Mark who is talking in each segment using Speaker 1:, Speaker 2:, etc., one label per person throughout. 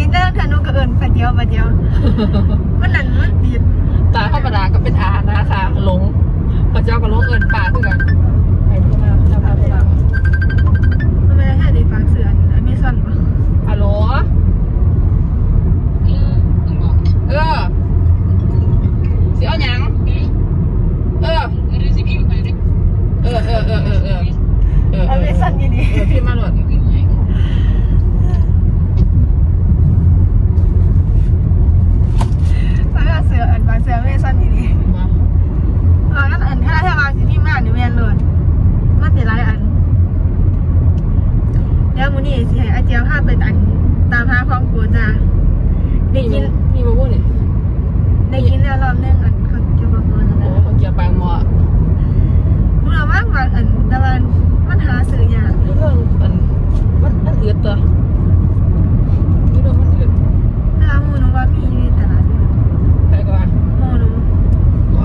Speaker 1: ติด
Speaker 2: แล้วทานู้นก็เอิญไป
Speaker 1: เดียวไป
Speaker 2: เดีย
Speaker 1: วมันนั่นมันติด
Speaker 2: ตา
Speaker 1: ธารมดาก็เป็นอาหารนะคะหล
Speaker 2: งพ
Speaker 1: ระ
Speaker 2: เจ้าก็ลงเอิ
Speaker 1: ญปลาเหมือนกั
Speaker 2: น มันมันเอือดตัวเรื่องมันเอือด
Speaker 1: แต่ว่าหมูหนูว่ามีอยู่ในตลาดอยู่
Speaker 2: ไปก่อน
Speaker 1: หมูหนู
Speaker 2: บ่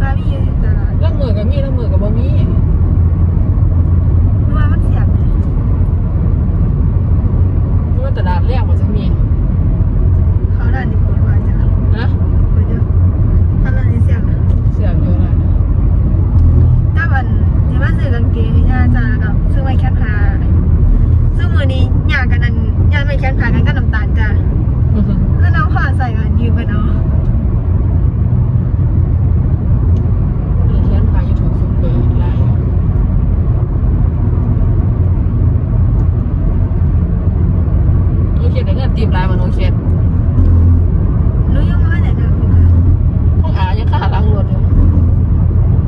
Speaker 1: ว่ามีอยู่ในตลาด
Speaker 2: ล่างมือกับมีล่างมือกับบ่มี
Speaker 1: รู้ว่ามันเสียบเลย
Speaker 2: นี่ว่าตลาดแรกมันจะมี
Speaker 1: เขาด้านนี้เปิดว่าจ้ะ
Speaker 2: นะ
Speaker 1: เปิดเยอะถ้าด้านนี้เสียบนะ
Speaker 2: เสียบอยู่นะ
Speaker 1: ถ้ามันที่ว่าซื้อกางเกงให้ย่าจ้ากับซื้อไว้แค่ผ้าซึ่งมือนี้ยากันนั้นยาไม่ แค่ผ้ากันก็น้ำตาลจ้ะแล้วน้องผ้าใส่กันยืมกันเอา
Speaker 2: มีเขียนขายอยู่ถูกสุดเบอร์หลายโอเคแต่เงินตีมลายมันโอเค
Speaker 1: หนูยังไม่ได้นะพี่ค่ะ
Speaker 2: ห้องอายังค่าล้างรถอยู่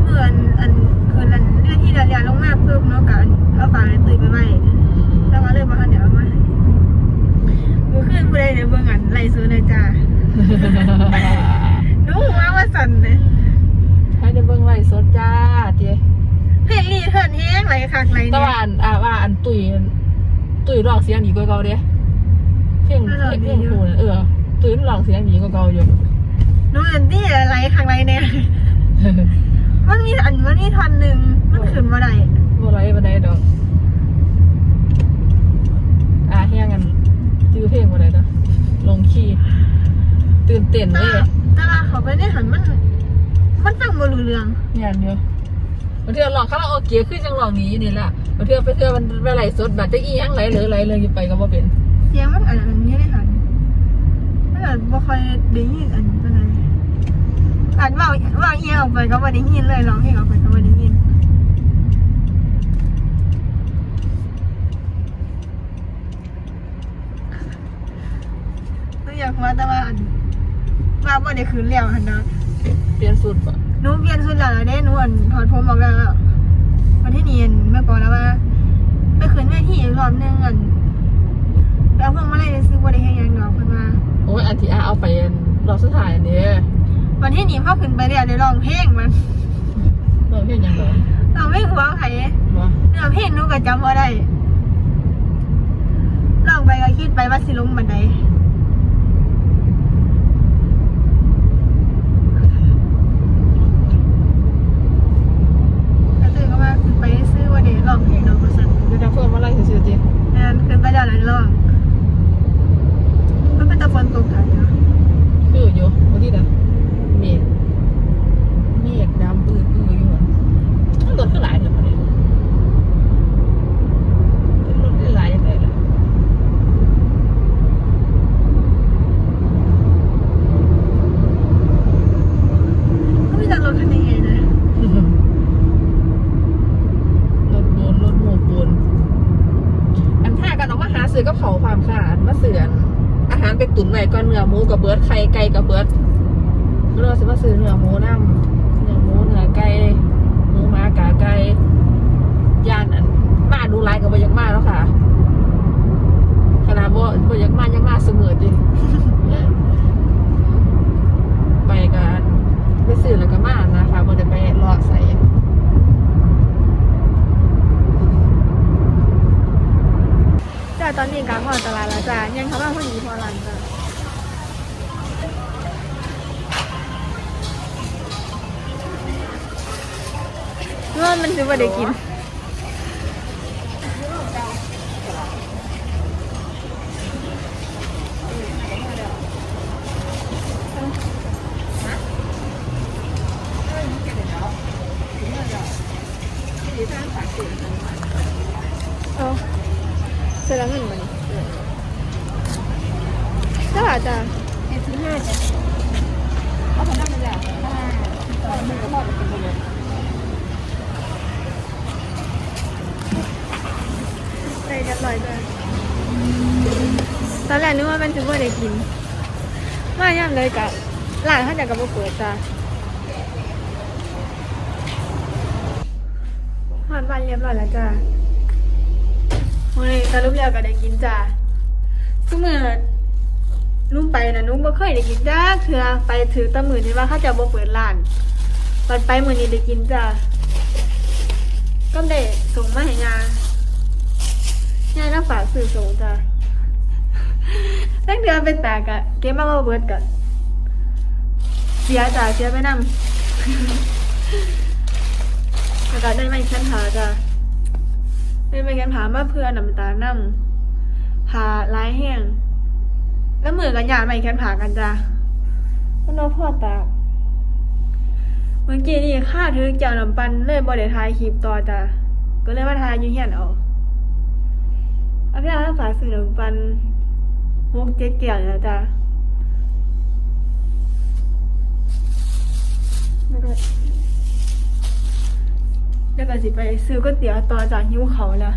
Speaker 1: เหมือนอันคืนนั้นเรื่องที่เรียนลงมาเพิ่มเนาะกันเอาฝากให้ตื่นไปไว้แล้วมาเลยมาหันเดี๋ยวเอามาให้มือขึ้น ผู้ใดเนี่ยเบิ่งอันไล่ซื้อเลยจ้าดูว่าว่าสั่นเลย
Speaker 2: ให้ได้เบิ่งไลฟ์สดจ้าเตี้ย
Speaker 1: เพลงนี้เทินแห้งไหลคักไหล
Speaker 2: แต่
Speaker 1: เนี่ย
Speaker 2: ว่าอันอ่าว่าอันตุยตุยร้องเสียงดีกว่าเก่าเด้เพลงเพลงเพลงคูนเออ ตุยร้องเสียงดีกว่าเก่าอยู่
Speaker 1: ดูอันที่ไหลคักไหลเนี่ยมันมีอันมันมีท่อนหนึ่งมันขึ้นมาได้
Speaker 2: บ่ไรบ่ได้ดอกอะเฮียงกันจื้อเพลงบ่ได้เนาะลงคีย์ตื่น เต้น
Speaker 1: แต่
Speaker 2: เลย
Speaker 1: ว่าแต่ว่าเขาไปในหันมัน มันฟังบ่รู้เรื่อง
Speaker 2: งานเดียวบางเทื่อร้องคาราโอเกะคือจังร้องนี้อยู่นี่แหละบางเทื่อไปเทื่อมันไปไหลฟ์สดบัดจะอีหยังไหลเหลือไหลเลยอยู่ไปก็บ่เป็น
Speaker 1: เสียงมันอันอันนี้ในหันมันแบบบ่ค่อยได้ยินอันปานใดอันว่าว่าเอียงออกไปก็บ่ได้ยินเลยร้องเพลงออกไปก็บ่ได้ยินหนูอยากมาแต่ว่าอัน มาบ่ได้คืนแล้วหันนะ
Speaker 2: เปลี่ยนสุดบ่
Speaker 1: หนูเปลี่ยนสุดแล้วเด้หนูอันถอดผมออกแล้ววันที่นี่อันแม่บอกแล้วว่าไปคืนเวทีอีกรอบหนึงอันแล้วเพิ่งมาเลยได้ซื้อบ่ได้เฮ็ดหยังดอกเพิ่นว่า
Speaker 2: โอ้ยอันที่อาเอาไปรอบสุดท้ายอันนี้
Speaker 1: วันที่นี่พอขึ้นไปแล้วได้ร้องเพลงมัน
Speaker 2: ร้องเพลงหยังบ่
Speaker 1: ร้องเพลงหัวไผ
Speaker 2: บ่
Speaker 1: เนื้อเพลงหนูก็จำบ่ได้ร้องไปก็คิดไปว่าสิลงบันไดก็ตื่นก็ว่าขึ้นไปซื้อว่าได้ร้องเพลงดอกว่าซั่น
Speaker 2: เดี๋ยวจะเพิ่มมาไล่ซื่อๆจิ
Speaker 1: แอนขึ้นไปแล้วหลายรอบมันเป็นตะฝนตกไทยอะ
Speaker 2: คืออยู่บ่ที่ใดเมฆเมฆดำปื้อๆอยู่หั่นมันรถคือหลายเด้อบัดนี้เป็นรถหลายจังไดล่ะ
Speaker 1: ก็มีแต่รถคันนี้ไงนะ
Speaker 2: รถโบนรถโมปูนอันท่ากันออกมาหาซื้อกับเขาวความค่ะอันมาเสือนอาหารไปตุ๋นไว้ก่อนเนื้อหมูกับเบิร์ดไข่ไก่กับเบิร์ดเราสิมาซื้อเนื้อหมูน้ำเนื้อหมูเนื้อไก่หมูหมากาไก่ย่านอันมาดูไลายกับบ่อยังมาแล้วค่ะขนาดบ่บ่อยังมายังมาเสมอดิ ไปกันไปซื้อแล้วก็มานะคะบ่ได้ไปเลาะใส่
Speaker 1: จ้า ตอนนี้กลางพอตลาดแล้วจ้ายังเขาว่าคนนี้พอรันาจ้ะเจ็
Speaker 2: ดสิบห้าจ้ะเอา
Speaker 1: ผมนั่งเลยแหละถ้ามือก็พอจะเป็น
Speaker 2: ไปเลย
Speaker 1: ใส่เรียบร่อยจ้ะตอนแรกนึกว่าเป็นจะไม่ได้กิน มาย่ำเลยกับร้านเขาจะกับมะเปิดจ้าหอดวันเรียบร้อยแล้วจ้ะเฮ้ยสรุปแล้วก็ได้กินจ้ะทุกมือ นุ่มไปนะนุ่มบ่เคยได้กินจ้าเถื่อไปถือตะมือที่ว่าเขาจะบ่เปิดร้านวันไปมือนี้ได้กินจ้ะก็ได้ส่งมาให้ยายายแล้วฝากซื้อส่งจ้ะตั้งเดือนเป็นตากะเก็บมาบ่เบิดกันเสียจ้ะเสียไปนำแล้วก็ได้ไม่ชั้นหาจ้ะได้ไม่กันผามาเพื่อนน้ำตาลนำผาลายแห้ง แล้วมือกันยาไม่แค่ผากันจ้ะมันเอาพ่อตากเมื่อกี้นี่ข้าถือแก้วน้ำปันเลยบ่ได้ถ่ายคลิปต่อจ้ะก็เลยมาถ่ายอยู่เฮียนเอาเอาพี่อาถ้าฝากซื้อน้ำปันหกเจ็ดเกี่ยวแล้วจ้ะแล้วก็แล้วก็สิไปซื้อก๋วยเตี๋ยวต่อจากหิ้วเขาแล้ว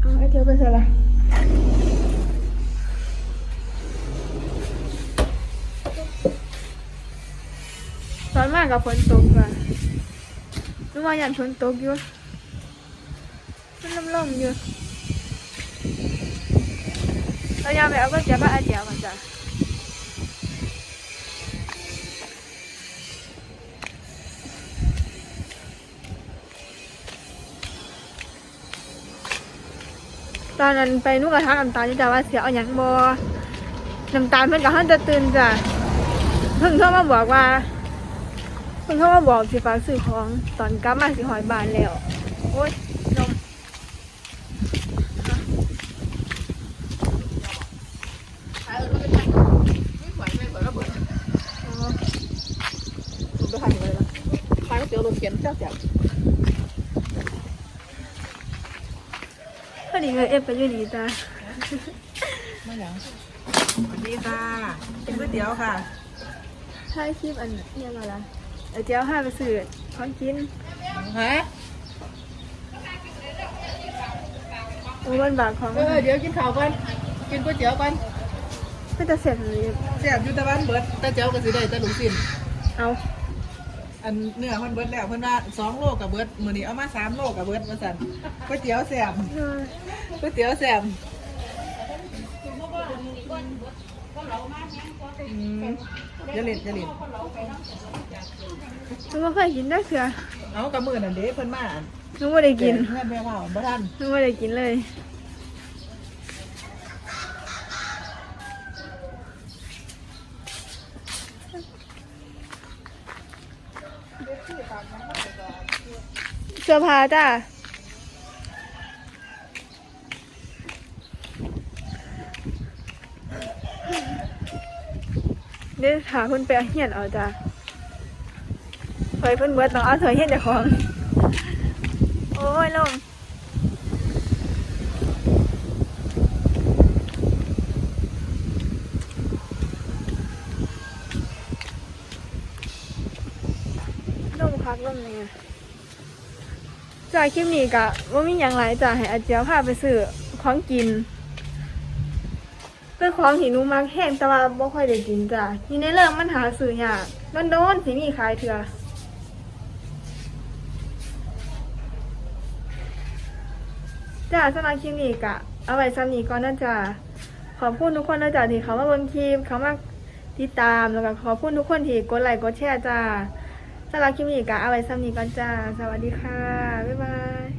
Speaker 1: เอาไอ้เที่ยวไปเสร็จละ อนมากกับฝนตกว่ะนึกว่ายันฝนตกอยู่มันล่มๆอยู่เราอยากไปเอาก๋วยเตี๋ยวบ้าอาเจียวกันจ้ะตอนนั้นไปนุ่งกระทะน้ำตาลที่จ้ะว่าเสียเอาอย่างบอน้ำตาลเพิ่อนกับฮันจะตื่นจ้ะเพิ่งโทรมาบอกว่า เพิ่งโทรมาบอกสิฝากซื้อของตอนกลับมาสิหอยบานแล้ว โอ๊ยนม
Speaker 2: ขายเออเราเป็นไม่ไหวไม่ไหวแล้วเบิด
Speaker 1: อ๋อ
Speaker 2: ผมไปทานเลยละขายก๋วยเตี๋ยวรถเข็นเจ้าแจ๋ว
Speaker 1: พอดีเลยเอฟไปอยู่ดีจ้ะ
Speaker 2: ไม่หยัง
Speaker 3: สวัสดีค่ะเป็นก๋วยเตี๋ยวค่ะ
Speaker 1: ถ่ายคลิปอันนี้ยังไงล่ะ เดี๋ยวเจ้าห้าไปซื้อของกิน
Speaker 2: ฮะ
Speaker 1: โอ้มันบากของ
Speaker 2: เออเดี๋ยวกินข้าวก่อนกินก๋วยเตี๋ยวก่อน
Speaker 1: ก็จะเสร็จเลย
Speaker 3: แซ่บอยุตะวันเบิด
Speaker 2: แต่เจ้าก็สิได้แต่หลุมสิน
Speaker 1: เอา
Speaker 3: อันเนื้อมันเบิดแล้วเพิ่นว่าสองโลกับเบิดมื้อนี้เอามาสามโลกับเบิดว่าซั่นก๋วยเตี๋ยวแซ่บ
Speaker 1: เออ
Speaker 3: ก๋วยเตี๋ยวแซ่บ อืมอย่าเล่นอย่าเล่น
Speaker 1: หนูไม่เคยกินได้เถื่อ
Speaker 3: เอากับมื้อนั่นเด้เพิ่นมาอัน
Speaker 1: หนูไม่ได้กิน
Speaker 3: เพื่อนแม่ว่าบ่ทัน
Speaker 1: หนูไม่ได้กินเลยเสื้อผ้าจ้า เดี๋ยวหาคนไปเอาเฮียนเอาจ้าเฮ้ยเพิ่นเบิดต้องเอาเถอยเฮียนเจ้าของ โอ้ยลงลงพักลงเนี่ยจากคลิปนี้กะว่ามีอย่างไรจ้ะให้อาเจียวพาไปซื้อของกิน เป็นของที่หนูมักแห้งแต่ว่าบ่ค่อยได้กินจ้ะนี่ในเรื่องมันหาซื้อยากโดนๆสิมีขายเถื่อจ้าสำหรับคลิปนี้กะเอาไว้ซ้ำนี้ก่อนนะจ้าขอบคุณทุกคนนะจ้าที่เขามาเบิ่งคลิปเขามาติดตามแล้วก็ขอบคุณทุกคนที่กดไลค์กดแชร์จ้าสำหรับคลิปนี้กะเอาไว้ซ้ำนี้ก่อนจ้า สวัสดีค่ะ บ๊ายบาย